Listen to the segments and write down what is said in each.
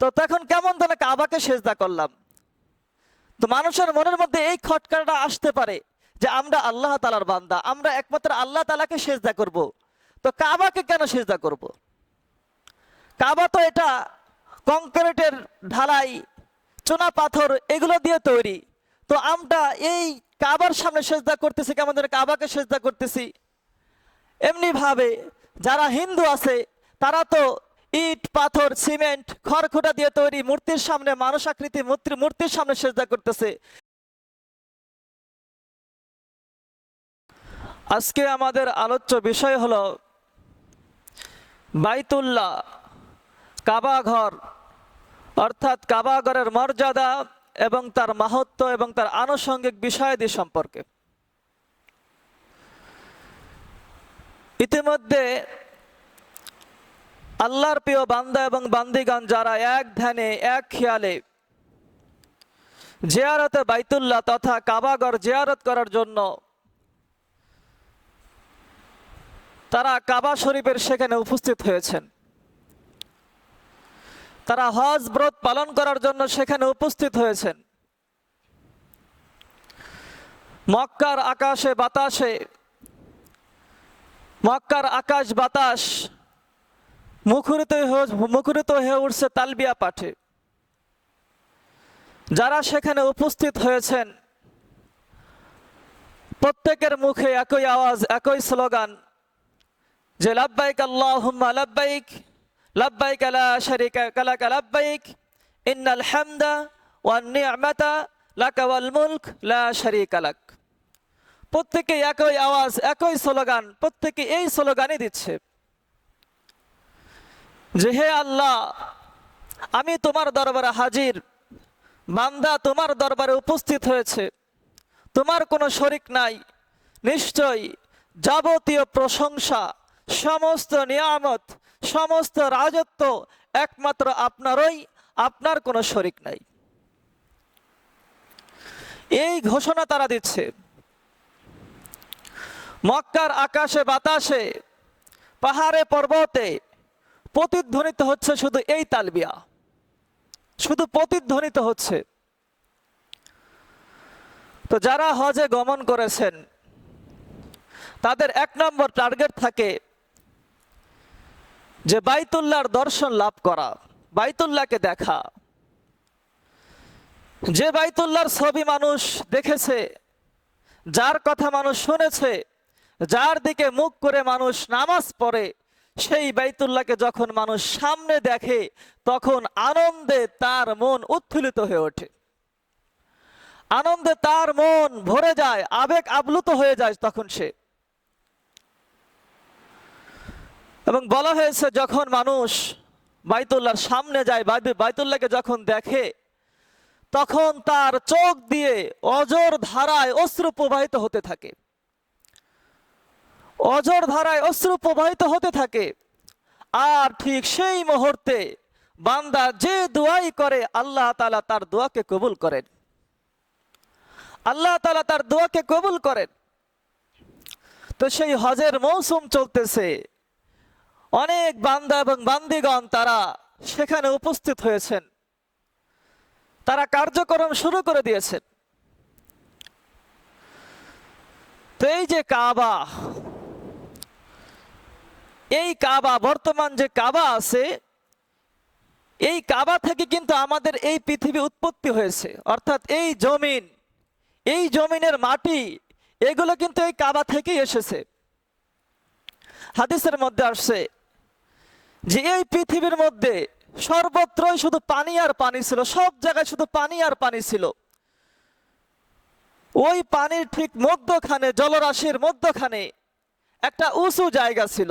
তো তখন কেমন ধরনের কাবাকে সেজদা করলাম তো মানুষের মনের মধ্যে এই খটকাটা আসতে পারে যে আমরা আল্লাহ তালার বান্দা, আমরা একমাত্র আল্লাহ তালাকে সেজদা করব। তো কাবাকে কেন সেজদা করব। কাবা তো এটা কংক্রিটের ঢালাই, চুনা পাথর এগুলো দিয়ে তৈরি তো আমরা এই কাবার সামনে সেজদা করতেছি, কেমন ধরে কাবাকে সেজদা করতেছি এমনি ভাবে যারা হিন্দু আছে, তারা তো ইট, পাথর, সিমেন্ট, খড়খুটা দিয়ে তৈরি মূর্তির সামনে মানুষ আকৃতি, মূর্তি মূর্তির সামনে সেজদা করতেছে। আজকে আমাদের আলোচ্য বিষয় হলো বাইতুল্লাহ, কাবা ঘর। অর্থাৎ কাবা ঘরের মর্যাদা এবং তার মাহাত্ম এবং তার আনুষঙ্গিক বিষয়াদি সম্পর্কে। ইতিমধ্যে আল্লাহর প্রিয় বান্দা এবং বান্দিগণ যারা এক ধ্যানে, এক খেয়ালে জিয়ারতে বাইতুল্লাহ তথা কাবাগর জিয়ারত করার জন্য তারা কাবা শরীফের সেখানে উপস্থিত হয়েছেন। তারা হজ ব্রত পালন করার জন্য সেখানে উপস্থিত হয়েছেন। মক্কার আকাশে বাতাসে, মক্কার আকাশ বাতাস মুখরিত হয়ে- মুখরিত হয়ে উঠছে তালবিয়া পাঠে। যারা সেখানে উপস্থিত হয়েছেন, প্রত্যেকের মুখে একই আওয়াজ, একই স্লোগান যে লাব্বাইক আল্লাহুম্মা লাব্বাইক লাব্বাইক লা শারিকা লাক লাব্বাইক, ইন্নাল হামদা ওয়ান নি'মাতা লাকা ওয়াল মুলক লা শারিকা লাক। প্রত্যেকে একই আওয়াজ, একই স্লোগান, প্রত্যেকে এই স্লোগানই দিচ্ছে। যে হে আল্লাহ, আমি তোমার দরবারে হাজির। বান্দা তোমার দরবারে উপস্থিত হয়েছে। তোমার কোনো শরিক নাই। নিশ্চয় যাবতীয় প্রশংসা, সমস্ত নিয়ামত, সমস্ত রাজত্ব একমাত্র আপনারই, আপনার কোনো শরিক নাই। এই ঘোষণা তারা দিচ্ছে। মক্কার আকাশে বাতাসে, পাহাড়ে পর্বতে প্রতিধ্বনিত হচ্ছে শুধু এই তালবিয়া। শুধু প্রতিধ্বনিত হচ্ছে। তো যারা হজে গমন করেছেন, তাদের এক নম্বর টার্গেট থাকে যে বাইতুল্লাহর দর্শন লাভ করা, বাইতুল্লাহকে দেখা। যে বাইতুল্লাহর ছবি মানুষ দেখেছে, যার কথা মানুষ শুনেছে, যার দিকে মুখ করে মানুষ নামাজ পড়ে সেই বাইতুল্লাহকে যখন মানুষ সামনে দেখে, তখন আনন্দে তার মন উৎফুল্লিত হয়ে ওঠে। আনন্দে তার মন ভরে যায়, আবেগ আপ্লুত হয়ে যায় তখন সে। এবং বলা হয়েছে, যখন মানুষ বাইতুল্লাহর সামনে যায় বাই- বাইতুল্লাহকে যখন দেখে, তখন তার চোখ দিয়ে অজর ধারায় অশ্রু প্রবাহিত হতে থাকে। অজর ধারায় অশ্রু প্রবাহিত হতে থাকে। আর ঠিক সেই মুহূর্তে বান্দা যে দোয়াই করে, আল্লাহ তালা তার দোয়াকে কবুল করেন। আল্লাহ তালা তার দোয়াকে কবুল করেন। তো সেই হজের মৌসুম চলতেছে। অনেক বান্দা এবং বান্দিগণ তারা সেখানে উপস্থিত হয়েছেন। তারা কার্যক্রম শুরু করে দিয়েছেন। তো এই যে কাবা এই কাবা, বর্তমান যে কাবা আছে, এই কাবা থেকে কিন্তু আমাদের এই পৃথিবী উৎপত্তি হয়েছে। অর্থাৎ এই জমিন, এই জমিনের মাটি, এগুলো কিন্তু এই কাবা থেকেই এসেছে। হাদিসের মধ্যে আসছে যে এই পৃথিবীর মধ্যে সর্বত্রই শুধু পানি আর পানি ছিল, সব জায়গায় শুধু পানি আর পানি ছিল। ওই পানির ঠিক মধ্যখানে, জলরাশির মধ্যখানে একটা উঁচু জায়গা ছিল।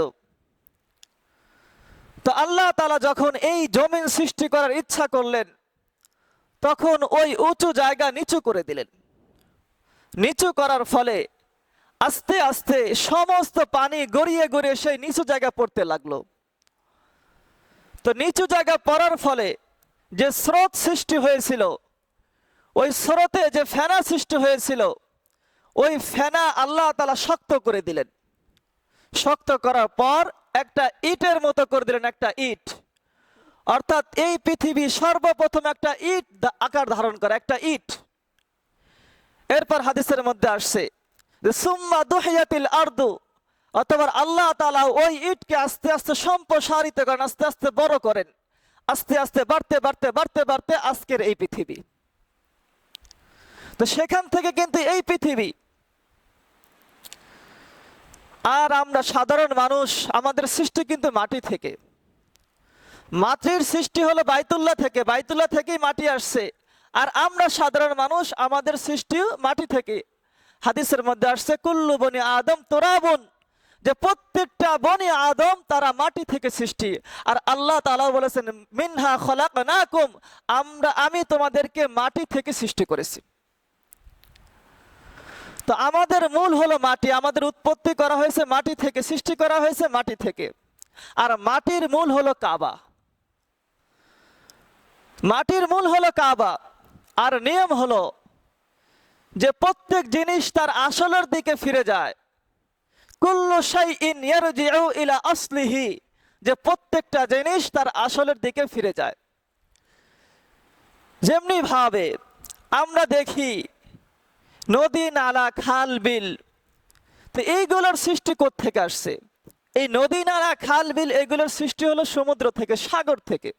তো আল্লাহ তালা যখন এই জমিন সৃষ্টি করার ইচ্ছা করলেন, তখন ওই উঁচু জায়গা নিচু করে দিলেন। নিচু করার ফলে আস্তে আস্তে সমস্ত পানি গড়িয়ে গড়িয়ে সেই নিচু জায়গা পড়তে লাগল। তো নিচু জায়গা পড়ার ফলে যে স্রোত সৃষ্টি হয়েছিল, ওই স্রোতে যে ফেনা সৃষ্টি হয়েছিল, ওই ফেনা আল্লাহ তালা শক্ত করে দিলেন। শক্ত করার পর একটা ইটের মতো করে দিলেন একটা ইট। অর্থাৎ এই পৃথিবী সর্বপ্রথম একটা ইট আকার ধারণ করে, একটা ইট। এরপর হাদিসের মধ্যে আসছে সুম্মা দুহিয়াতিল আরদু অথবা আল্লাহ তাআলা ওই ইটকে আস্তে আস্তে সম্প্রসারিত করেন, আস্তে আস্তে বড় করেন, আস্তে আস্তে বাড়তে বাড়তে বাড়তে বাড়তে আজকের এই পৃথিবী। তো সেখান থেকে কিন্তু এই পৃথিবী আর আমরা সাধারণ মানুষ, আমাদের সৃষ্টি কিন্তু মাটি থেকে। মাটির সৃষ্টি হলো বাইতুল্লাহ থেকে, বাইতুল্লাহ থেকেই মাটি আসছে। আর আমরা সাধারণ মানুষ, আমাদের সৃষ্টিও মাটি থেকে। হাদিসের মধ্যে আসছে, কুল্লু বনি আদম তোরাবন যে প্রত্যেকটা বনি আদম তারা মাটি থেকে সৃষ্টি। আর আল্লাহ তাআলা বলেছেন, মিনহা খলাকনাকুম আমরা, আমি তোমাদেরকে মাটি থেকে সৃষ্টি করেছি। তো আমাদের মূল হলো মাটি। আমাদের উৎপত্তি করা হয়েছে মাটি থেকে, সৃষ্টি করা হয়েছে মাটি থেকে। আর মাটির মূল হলো কাবা। মাটির মূল হলো কাবা। আর নিয়ম হলো যে প্রত্যেক জিনিস তার আসলের দিকে ফিরে যায়। যে প্রত্যেকটা জিনিস তার আসলের দিকে ফিরে যায়। যেমনি ভাবে আমরা দেখি নদী, নালা, খাল, বিল। তো এইগুলোর সৃষ্টি থেকে আসছে? এই নদী, নালা, খাল, বিল এগুলোর সৃষ্টি হলো সমুদ্র থেকে, সাগর থেকে।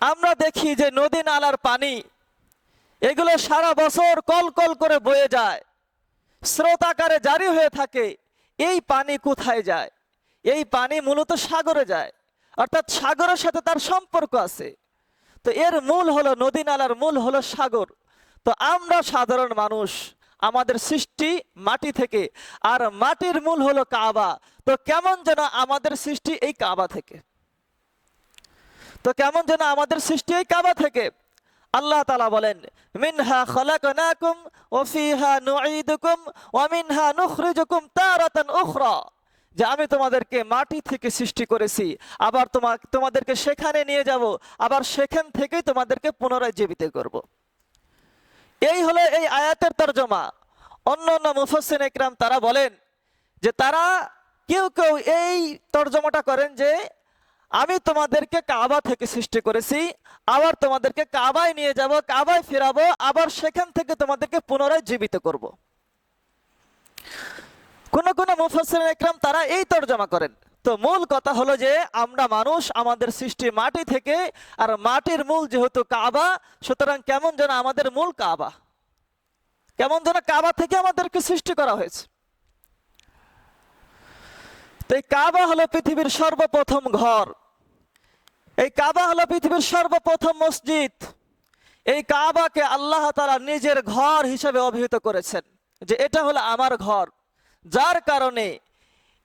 আমরা দেখি যে নদী, নালার পানি, এগুলো সারা বছর কল কল করে বয়ে যায়। স্রোত আকারে জারি হয়ে থাকে, এই পানি কোথায় যায়? এই পানি মূলত সাগরে যায়, অর্থাৎ সাগরের সাথে তার সম্পর্ক আছে। তো এর মূল হলো, নদী, নালার মূল হলো সাগর। তো আমরা সাধারণ মানুষ, আমাদের সৃষ্টি মাটি থেকে, আর মাটির মূল হলো কাবা। তো কেমন যেন আমাদের সৃষ্টি এই কাবা থেকে। তো কেমন যেন আমাদের সৃষ্টি এই কাবা থেকে। আল্লাহ তালা বলেন, মিনহা খলাকনাকুম ওয়া ফিহা নুঈদুকুম ওয়া মিনহা নুখরিজুকুম তারাতান উখরা। যে আমি তোমাদেরকে মাটি থেকে সৃষ্টি করেছি, আবার তোমা, তোমাদেরকে সেখানে নিয়ে যাব, আবার সেখান থেকেই তোমাদেরকে পুনরায় জীবিত করব। এই হলো এই আয়াতের তর্জমা অন্য অন্য মুফাসসিন একরাম তারা বলেন যে তারা কেউ কেউ এই তর্জমাটা করেন যে, আমি তোমাদেরকে কাবা থেকে সৃষ্টি করেছি, আবার তোমাদেরকে কাবায় নিয়ে যাব, কাবায় ফেরাবো, আবার সেখান থেকে তোমাদেরকে পুনরায় জীবিত করব। কোন কোন মুফাসসির একরাম তারা এই তর্জমা করেন তো মূল কথা হলো যে, আমরা মানুষ আমাদের সৃষ্টি মাটি থেকে, আর মাটির মূল যেহেতু কাবা, সুতরাং কেমন যেন আমাদের মূল কাবা। কেমন যেন কাবা থেকে আমাদেরকে সৃষ্টি করা হয়েছে। তো এই কাবা হলো পৃথিবীর সর্বপ্রথম ঘর। এই কাবা হলো পৃথিবীর সর্বপ্রথম মসজিদ। এই কাবাকে আল্লাহ তাআলা নিজের ঘর হিসেবে অভিহিত করেছেন যে, এটা হলো আমার ঘর। যার কারণে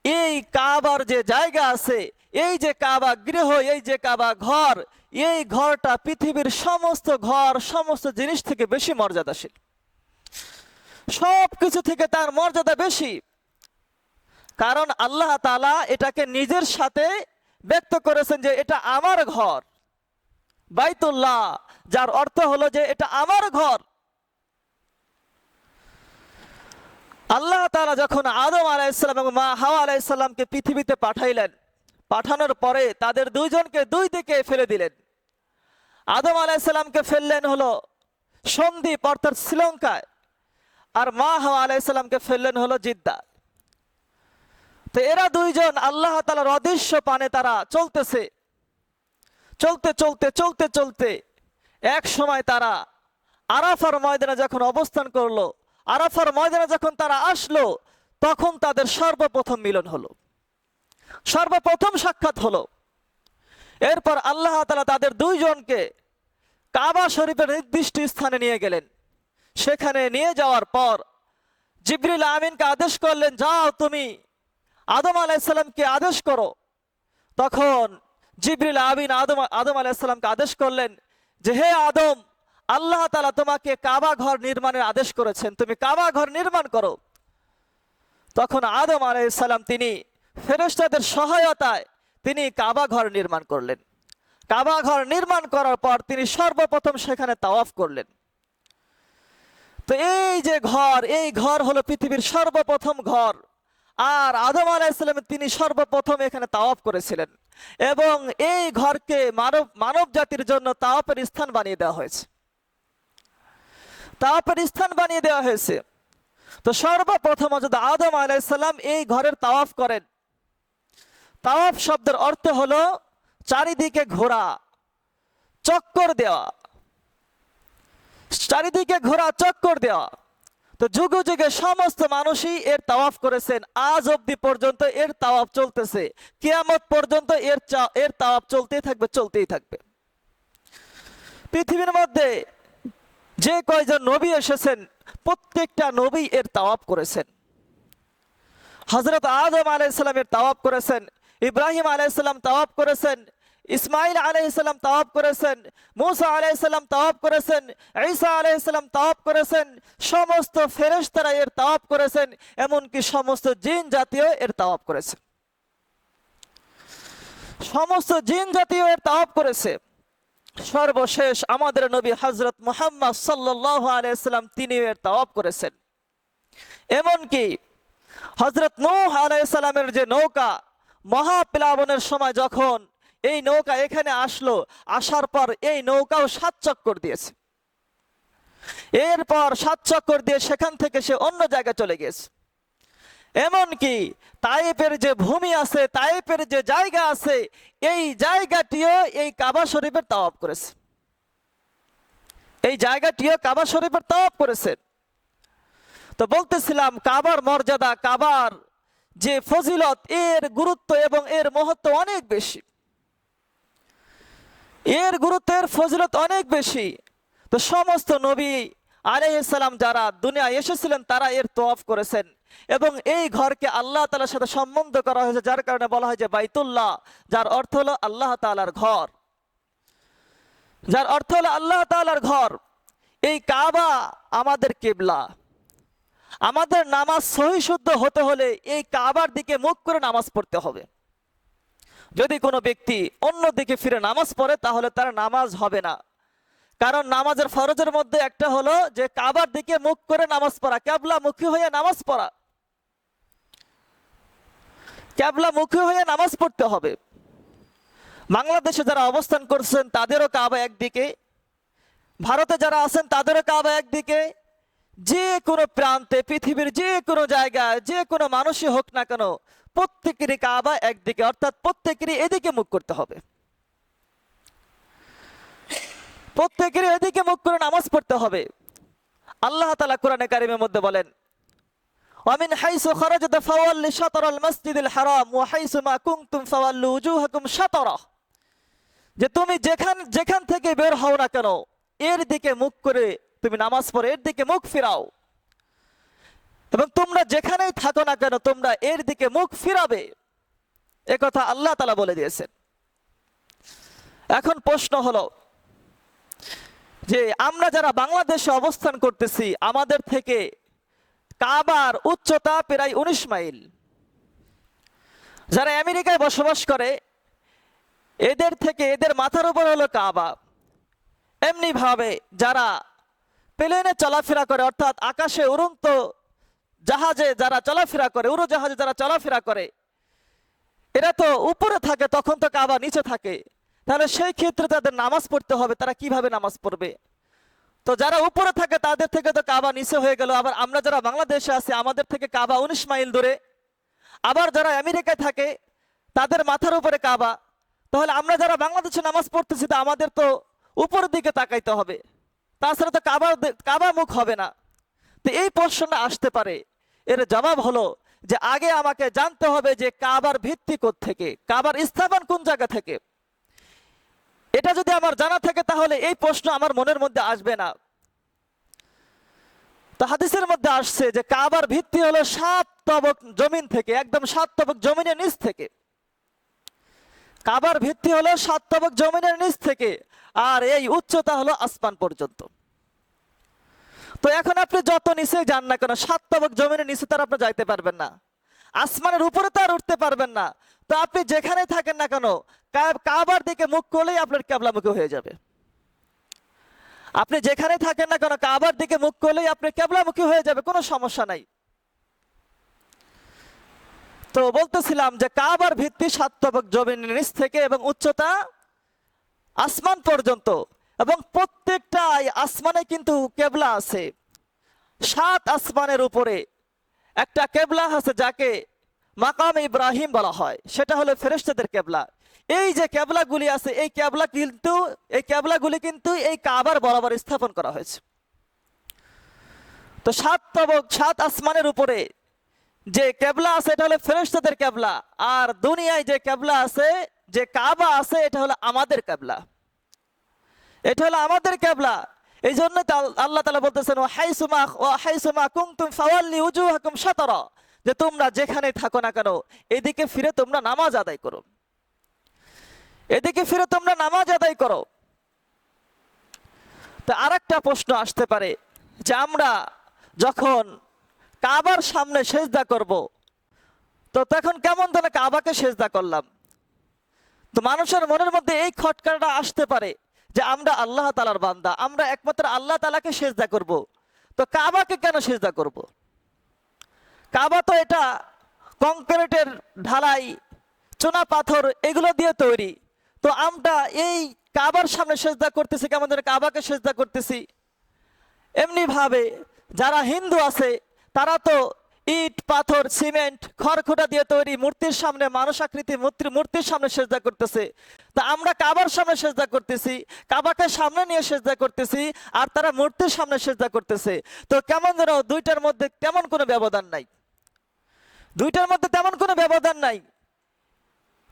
এই কাবার যে জায়গা আছে, এই যে কাবা গৃহ, এই যে কাবা ঘর, এই ঘরটা পৃথিবীর সমস্ত ঘর, সমস্ত জিনিস থেকে বেশি মর্যাদাশীল। সব কিছু থেকে তার মর্যাদা বেশি। কারণ আল্লাহ তালা এটাকে নিজের সাথে ব্যক্ত করেছেন যে এটা আমার ঘর। বাইতুল্লাহ, যার অর্থ হলো যে এটা আমার ঘর। আল্লাহ তাআলা যখন আদম আলাইসাল্লাম এবং মা হাওয়া আলাইসাল্লামকে পৃথিবীতে পাঠাইলেন, পাঠানোর পরে তাদের দুইজনকে দুই দিকে ফেলে দিলেন। আদম আলাইসাল্লামকে ফেললেন হলো সন্দীপ অর্থাৎ শ্রীলঙ্কায়, আর মা হাওয়া আলাইসাল্লামকে ফেললেন হলো জিদ্দা। তো এরা দুইজন আল্লাহ তালার অদৃশ্য পানে তারা চলতেছে। চলতে চলতে চলতে চলতে এক সময় তারা আরাফার ময়দানে যখন অবস্থান করল আরাফার ময়দানে যখন তারা আসলো, তখন তাদের সর্বপ্রথম মিলন হলো। সর্বপ্রথম সাক্ষাৎ হলো। এরপর আল্লাহ তালা তাদের দুইজনকে কাবা শরীফের নির্দিষ্ট স্থানে নিয়ে গেলেন। সেখানে নিয়ে যাওয়ার পর জিবরিল আমিনকে আদেশ করলেন, যাও তুমি আদম আলাইসাল্লামকে আদেশ করো। তখন জিবরিল আমিন আদম আদম আলাইসাল্লামকে আদেশ করলেন যে, হে আদম আল্লাহ তালা তোমাকে কাবা ঘর নির্মাণের আদেশ করেছেন। তুমি কাবা ঘর নির্মাণ করো। তখন আদম আলাইসাল্লাম তিনি ফেরেশতাদের সহায়তায় তিনি কাবা ঘর নির্মাণ করলেন। কাবা ঘর নির্মাণ করার পর তিনি সর্বপ্রথম সেখানে তাওয়াফ করলেন। তো এই যে ঘর, এই ঘর হলো পৃথিবীর সর্বপ্রথম ঘর। আর আদম আলাইসাল্লাম তিনি সর্বপ্রথম এখানে তাওয়াফ করেছিলেন। এবং এই ঘরকে মানব মানব জাতির জন্য তাওয়াফের স্থান বানিয়ে দেওয়া হয়েছে। তাওয়াফের স্থান বানিয়ে দেওয়া হয়েছে। তো সর্বপ্রথম যদি আদম আলাইসাল্লাম এই ঘরের তাওয়াফ করেন। তাওয়াফ শব্দের অর্থ হলো চারিদিকে ঘোরা, চক্কর দেওয়া। চারিদিকে ঘোরা, চক্কর দেওয়া। তো যুগে যুগে সমস্ত মানুষই এর তাওয়াফ করেছেন। আজ অবধি পর্যন্ত এর তাওয়াফ চলতেছে। কিয়ামত পর্যন্ত এর এর তাওয়াফ চলতেই থাকবে চলতেই থাকবে। পৃথিবীর মধ্যে যে কয়জন নবী এসেছেন, প্রত্যেকটা নবী এর তাওয়াফ করেছেন। হজরত আদম আলাইসাল্লামের তাওয়াফ করেছেন, ইব্রাহিম আলাইসাল্লাম তাওয়াফ করেছেন ইসমাইল আলাইসাল্লাম তাওয়াফ করেছেন, মুসা আলাইসাল্লাম তাওয়াফ করেছেন, ঈসা আলাইসাল্লাম তাওয়াফ করেছেন, সমস্ত ফেরেশতারা এর তাওয়াফ করেছেন, এমনকি সমস্ত জিন জাতীয় এর তাওয়াফ করেছেন সমস্ত জিন জাতীয় এর তাওয়াফ করেছে। সর্বশেষ আমাদের নবী হজরত মুহাম্মদ সাল্লাহ আলাইসাল্লাম তিনি এর তাওয়াফ করেছেন। এমনকি হজরত নৌহ আলাইসাল্লামের যে নৌকা মহাপ্লাবনের সময় যখন এই নৌকা এখানে আসলো, আসার পর এই নৌকাও সাত চক্কর দিয়েছে। এরপর সাত চক্কর দিয়ে সেখান থেকে সে অন্য জায়গায় চলে গেছে এমনকি তাইপের যে ভূমি আছে তাইপের যে জায়গা আছে, এই জায়গাটিও এই কাবা শরীফের তাওয়াব করেছে। এই জায়গাটিও কাবা শরীফের তাওয়াব করেছে। তো বলতেছিলাম, কাবার মর্যাদা, কাবার যে ফজিলত, এর গুরুত্ব এবং এর মহত্ব অনেক বেশি। এর গুরুত্বের ফজিলত অনেক বেশি। তো সমস্ত নবী আলাইসালাম যারা দুনিয়ায় এসেছিলেন, তারা এর তোয়াফ করেছেন। এবং এই ঘরকে আল্লাহ তালার সাথে সম্বন্ধ করা হয়েছে, যার কারণে বলা হয় যে বাইতুল্লাহ, যার অর্থ হলো আল্লাহ তালার ঘর। যার অর্থ হলো আল্লাহ তালার ঘর। এই কাবা আমাদের কেবলা। আমাদের নামাজ সহি শুদ্ধ হতে হলে এই কাবার দিকে মুখ করে নামাজ পড়তে হবে। যদি কোনো ব্যক্তি অন্য দিকে ফিরে নামাজ পড়ে, তাহলে তার নামাজ হবে না। কারণ নামাজের ফরজের মধ্যে একটা হলো যে কাবার দিকে মুখ করে নামাজ পড়া ক্যাবলা মুখী হয়ে নামাজ পড়া। ক্যাবলা মুখী হয়ে নামাজ পড়তে হবে। বাংলাদেশে যারা অবস্থান করছেন, তাদেরও কাবা একদিকে। ভারতে যারা আছেন, তাদেরও কাবা একদিকে। যে কোনো প্রান্তে, পৃথিবীর যে কোনো জায়গায়, যে কোনো মানুষই হোক না কেন, প্রত্যেকেরই কাবা একদিকে, অর্থাৎ প্রত্যেকেরই এদিকে মুখ করতে হবে। প্রত্যেকেরই এদিকে মুখ করে নামাজ পড়তে হবে আল্লাহ তালা কোরআনে কারিমের মধ্যে বলেন ومن حيث خرجت فول شطر المسجد الحرام وحيث ما كنتم فولوا وجوهكم شطره যে তুমি যেখান যেখান থেকে বের হও না কেন এর দিকে মুখ করে তুমি নামাজ পড়ে এর দিকে মুখ ফিরাও এবং তোমরা যেখানেই থাকো না কেন তোমরা এর দিকে মুখ ফিরাবে এ কথা আল্লাহ তালা বলে দিয়েছেন এখন প্রশ্ন হলো যে আমরা যারা বাংলাদেশে অবস্থান করতেছি, আমাদের থেকে কাবার উচ্চতা প্রায় উনিশ মাইল। যারা আমেরিকায় বসবাস করে, এদের থেকে এদের মাথার উপর হলো কাবা। এমনি ভাবে যারা প্লেনে চলাফেরা করে, অর্থাৎ আকাশে উড়ন্ত জাহাজে যারা চলাফেরা করে উড়োজাহাজে যারা চলাফেরা করে, এরা তো উপরে থাকে, তখন তো কাবা নিচে থাকে। তাহলে সেই ক্ষেত্রে তাদের নামাজ পড়তে হবে, তারা কীভাবে নামাজ পড়বে? তো যারা উপরে থাকে, তাদের থেকে তো কাবা নিচে হয়ে গেল। আবার আমরা যারা বাংলাদেশে আছি, আমাদের থেকে কাবা উনিশ মাইল দূরে। আবার যারা আমেরিকায় থাকে, তাদের মাথার উপরে কাবা। তাহলে আমরা যারা বাংলাদেশে নামাজ পড়তেছি, তো আমাদের তো উপরের দিকে তাকাইতে হবে। তাছাড়া তো কাবার দি- কাবা মুখ হবে না। তো এই প্রশ্নটা আসতে পারে। এর জবাব হলো যে, আগে আমাকে জানতে হবে যে কাবার ভিত্তি থেকে কাবার স্থাপন কোন জায়গা থেকে? এটা যদি আমার জানা থাকে তাহলে এই প্রশ্ন আমার মনের মধ্যে আসবে না। তো হাদিসের মধ্যে আসছে যে কাবার ভিত্তি হলো সাত তবক জমিন থেকে, একদম সাত তবক জমিনের নিচ থেকে। কাবার ভিত্তি হলো সাত তবক জমিনের নিচ থেকে, আর এই উচ্চতা হলো আসমান পর্যন্ত। তো এখন আপনি যত নিচে যান না কেন, সাত তবক জমিনের নিচে তার আপনি যাইতে পারবেন না। আসমানের উপরে তো আর উঠতে পারবেন না। তো আপনি যেখানে থাকেন না কেন কাবার দিকে মুখ করলেই আপনার ক্যাবলামুখী হয়ে যাবে। আপনি যেখানে থাকেন না কেন, কাবার দিকে মুখ করলেই আপনি ক্যাবলামুখী হয়ে যাবে, কোনো সমস্যা নাই। তো বলতেছিলাম যে কাবার ভিত্তি সাতবক জমিনের নিচ থেকে এবং উচ্চতা আসমান পর্যন্ত এবং প্রত্যেকটা এই আসমানে কিন্তু কেবলা আছে। সাত আসমানের উপরে একটা কেবলা আছে যাকে মাকাম ইব্রাহিম বলা হয়। সেটা হলো ফেরেশতাদের কেবলা। এই যে কেবলাগুলি আছে, এই কেবলা কিন্তু, এই কেবলাগুলি কিন্তু এই কাবার বরাবর স্থাপন করা হয়েছে। তো সাত তবক সাত আসমানের উপরে যে কেবলা আছে, এটা হলো ফেরেশতাদের কেবলা। আর দুনিয়ায় যে কেবলা আছে, যে কাবা আছে, এটা হলো আমাদের কেবলা। এটা হলো আমাদের কেবলা। এই জন্য আল্লাহ তালা বলতেছেন ও হাইসুমা ও হাইসুমা কুমতুম ফাওয়াল্লি উজুহাকুম শাতারা। যে তোমরা যেখানে থাকো না কেন, এদিকে ফিরে তোমরা নামাজ আদায় করো। এদিকে ফিরে তোমরা নামাজ আদায় করো। তো আরেকটা প্রশ্ন আসতে পারে, যে আমরা যখন কাবার সামনে সেজদা করব, তো তখন কেমন ধরনের কাবাকে সেজদা করলাম। তো মানুষের মনের মধ্যে এই খটকাটা আসতে পারে যে আমরা আল্লাহ তালার বান্দা, আমরা একমাত্র আল্লাহ তালাকে সেজদা করব। তো কাবাকে কেন সেজদা করব? কাবা তো এটা কংক্রিটের ঢালাই, চুনা পাথর এগুলো দিয়ে তৈরি। তো আমরা এই কাবার সামনে সেজদা করতেছি ধরে কাবাকে সেজদা করতেছি? এমনি ভাবে যারা হিন্দু আছে, তারা তো ইট, পাথর, সিমেন্ট, খড়খোটা দিয়ে তৈরি মূর্তির সামনে মানুষ আকৃতি মূর্তির মূর্তির সামনে সেজদা করতেছে। তা আমরা কাবার সামনে সেজদা করতেছি, কাবাকে সামনে নিয়ে সেজদা করতেছি, আর তারা মূর্তির সামনে সেজদা করতেছে। তো কেমন যেন দুইটার মধ্যে তেমন কোনো ব্যবধান নাই। দুইটার মধ্যে তেমন কোনো ব্যবধান নাই।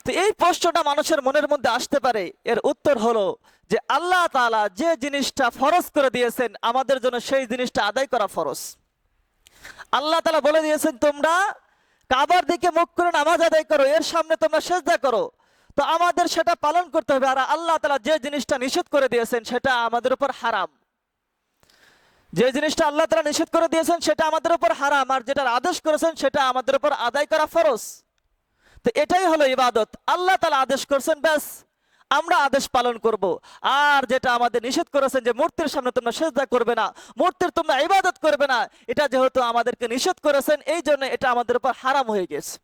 তো এই প্রশ্নটা মানুষের মনের মধ্যে আসতে পারে। এর উত্তর হলো যে আল্লাহ তাআলা যে জিনিসটা ফরজ করে দিয়েছেন, আমাদের জন্য সেই জিনিসটা আদায় করা ফরজ। আল্লাহ তাআলা বলে দিয়েছেন, তোমরা কাবার দিকে মুখ করে নামাজ আদায় করো, এর সামনে তোমরা সেজদা করো। তো আমাদের সেটা পালন করতে হবে, আর আল্লাহ তাআলা যে জিনিসটা নিষেধ করে দিয়েছেন, সেটা আমাদের উপর হারাম। যে জিনিসটা আল্লাহ তালা নিষেধ করে দিয়েছেন, সেটা আমাদের উপর হারাম, আর যেটার আদেশ করেছেন, সেটা আমাদের উপর আদায় করা ফরজ। তো এটাই হলো ইবাদত। আল্লাহ তালা আদেশ করছেন, ব্যাস। আমরা আদেশ পালন করব। আর যেটা আমাদের নিষেধ করেছেন যে মূর্তির সামনে তোমরা সেজদা করবে না, মূর্তির তোমরা ইবাদত করবে না, এটা যেহেতু আমাদেরকে নিষেধ করেছেন, এই জন্য এটা আমাদের উপর হারাম হয়ে গেছে।